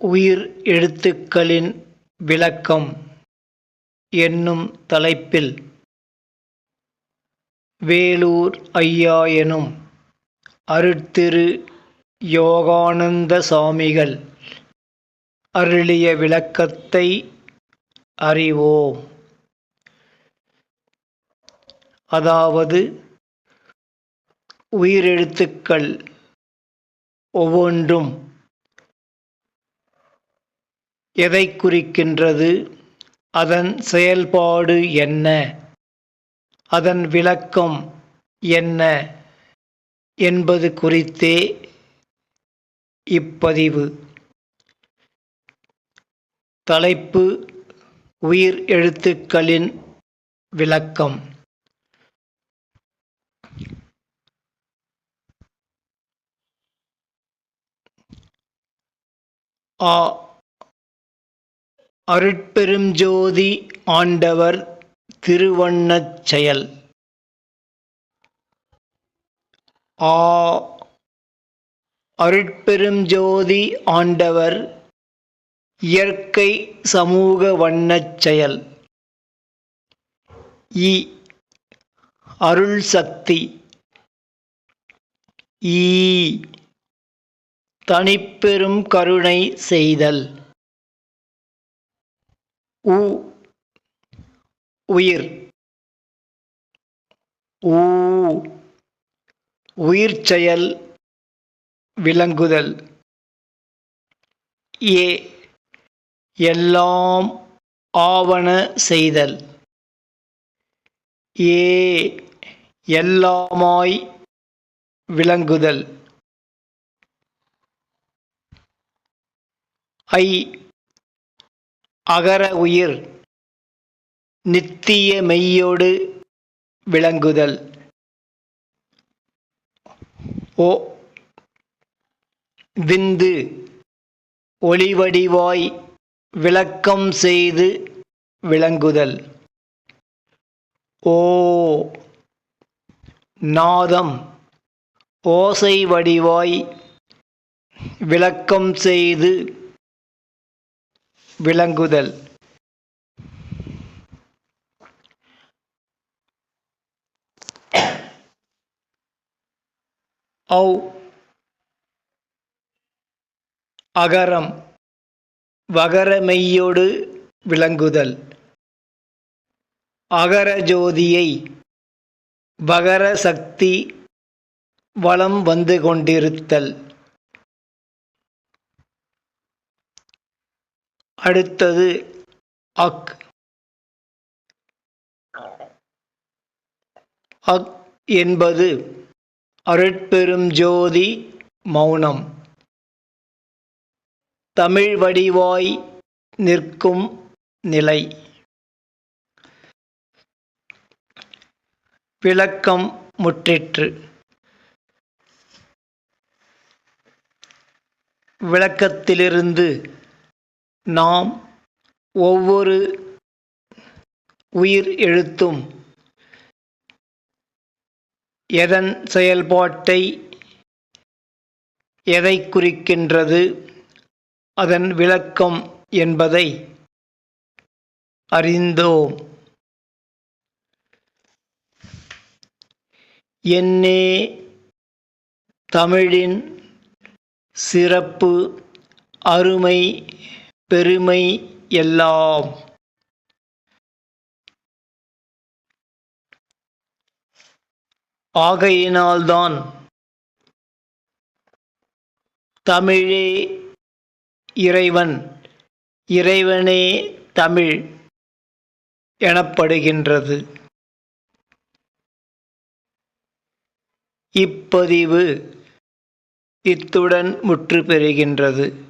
உயிர் எழுத்துக்களின் விளக்கம் என்னும் தலைப்பில் வேலூர் ஐயா எனும் அருட்திரு யோகானந்த சாமிகள் அருளிய விளக்கத்தை அறிவோம். அதாவது உயிரெழுத்துக்கள் ஒவ்வொன்றும் எதை குறிக்கின்றது? அதன் செயல்பாடு என்ன? அதன் விளக்கம் என்ன? என்பது குறித்தே இப்பதிவு. தலைப்பு உயிர் எழுத்துக்களின் விளக்கம். ஆ அருட்பெருஞ்சோதி ஆண்டவர் திருவண்ணச் செயல். ஆ அருட்பெருஞ்சோதி ஆண்டவர் இயற்கை சமூக வண்ணச் செயல். இ அருள் சக்தி. ஈ தனிப்பெரும் கருணை செய்தல். உ உயிர். ஊ உயிர் செயல் விளங்குதல். ஏ எல்லாம் ஆவண செய்தல். ஏ எல்லாமாய் விளங்குதல். ஐ அகர உயிர் நித்திய மெய்யோடு விளங்குதல். ஓ விந்து ஒளிவடிவாய் விளக்கம் செய்து விளங்குதல். ஓ நாதம் ஓசை வடிவாய் விளக்கம் செய்து விளங்குதல். ஔ. அகரம். வகரமெய்யோடு விளங்குதல். அகர ஜோதியை வகர சக்தி வளம் வந்து கொண்டிருத்தல். அடுத்தது அக். அக் என்பது அருட்பெரும் ஜோதி மௌனம். தமிழ் வடிவாய் நிற்கும் நிலை. விளக்கம் முற்றிற்று. விளக்கத்திலிருந்து நாம் ஒவ்வொரு உயிர் எழுத்தும் எதன் செயல்பாட்டை எதை குறிக்கின்றது அதன் விளக்கம் என்பதை அறிந்தோம். என்னே தமிழின் சிறப்பு அருமை பெருமை எல்லாம். ஆகையினால்தான் தமிழே இறைவன் இறைவனே தமிழ் எனப்படுகின்றது. இப்பதிவு இத்துடன் முற்று பெறுகின்றது